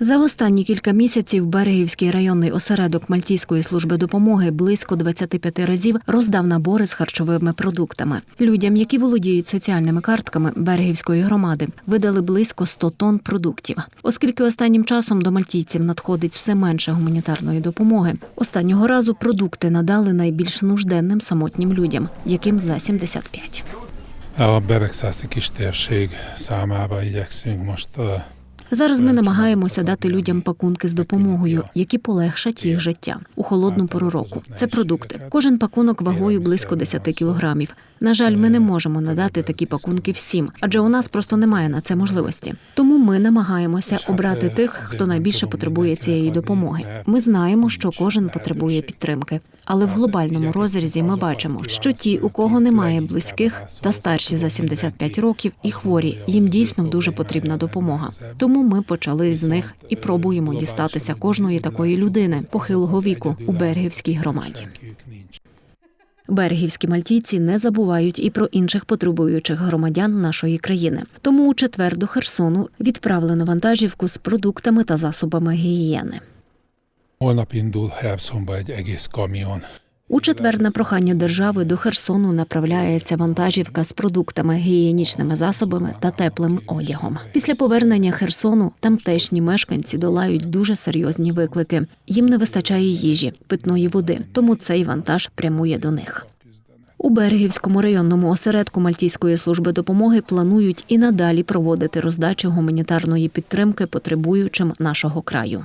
За останні кілька місяців Берегівський районний осередок Мальтійської служби допомоги близько 25 разів роздав набори з харчовими продуктами. Людям, які володіють соціальними картками Берегівської громади, видали близько 100 тонн продуктів. Оскільки останнім часом до мальтійців надходить все менше гуманітарної допомоги, останнього разу продукти надали найбільш нужденним самотнім людям, яким за 75. A Beregszászi kis térség számába igyekszünk most Зараз ми намагаємося дати людям пакунки з допомогою, які полегшать їх життя у холодну пору року. Це продукти. Кожен пакунок вагою близько 10 кілограмів. На жаль, ми не можемо надати такі пакунки всім, адже у нас просто немає на це можливості. Тому ми намагаємося обрати тих, хто найбільше потребує цієї допомоги. Ми знаємо, що кожен потребує підтримки, але в глобальному розрізі ми бачимо, що ті, у кого немає близьких та старші за 75 років і хворі, їм дійсно дуже потрібна допомога. Тому ми почали з них і пробуємо дістатися кожної такої людини похилого віку у Бергівській громаді. Берегівські мальтійці не забувають і про інших потребуючих громадян нашої країни. Тому у четвер до Херсону відправлено вантажівку з продуктами та засобами гігієни. Holnap indul Herszonba egy egész kamion. У четвер на прохання держави до Херсону направляється вантажівка з продуктами, гігієнічними засобами та теплим одягом. Після повернення Херсону тамтешні мешканці долають дуже серйозні виклики. Їм не вистачає їжі, питної води, тому цей вантаж прямує до них. У Берегівському районному осередку Мальтійської служби допомоги планують і надалі проводити роздачу гуманітарної підтримки потребуючим нашого краю.